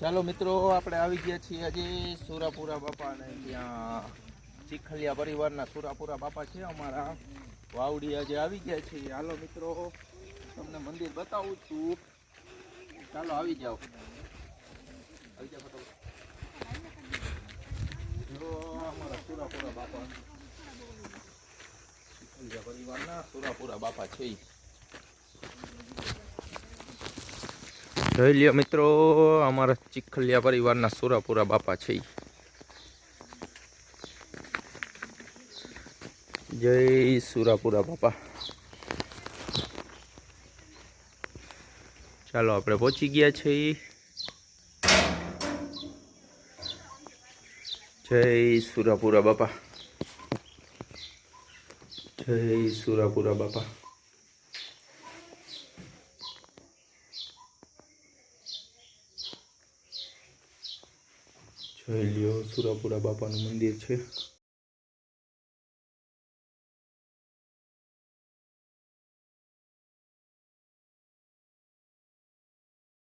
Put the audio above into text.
ચાલો મિત્રો, આપણે આવી ગયા છીએ આજે સુરાપુરા બાપાને ત્યાં ચીખલિયા પરિવારના સુરાપુરા બાપા છે, અમારા વાવડી આજે આવી ગયા છે હાલો મિત્રો, તમને મંદિર બતાવું છું. ચાલો, આવી જાઓ. આવી જાઓ બતાવો અમારા સુરાપુરા બાપા, ચીખલિયા પરિવારના સુરાપુરા બાપા છે જોઈ લ્યો મિત્રો, અમારા ચીખલિયા પરિવારના સુરાપુરા બાપા છે જય સુરાપુરા બાપા. ચાલો આપણે પહોંચી ગયા છીએ. જય સુરાપુરા બાપા. જય સુરાપુરા બાપા. જોઈ લ્યો સુરાપુરા બાપાનું મંદિર છે.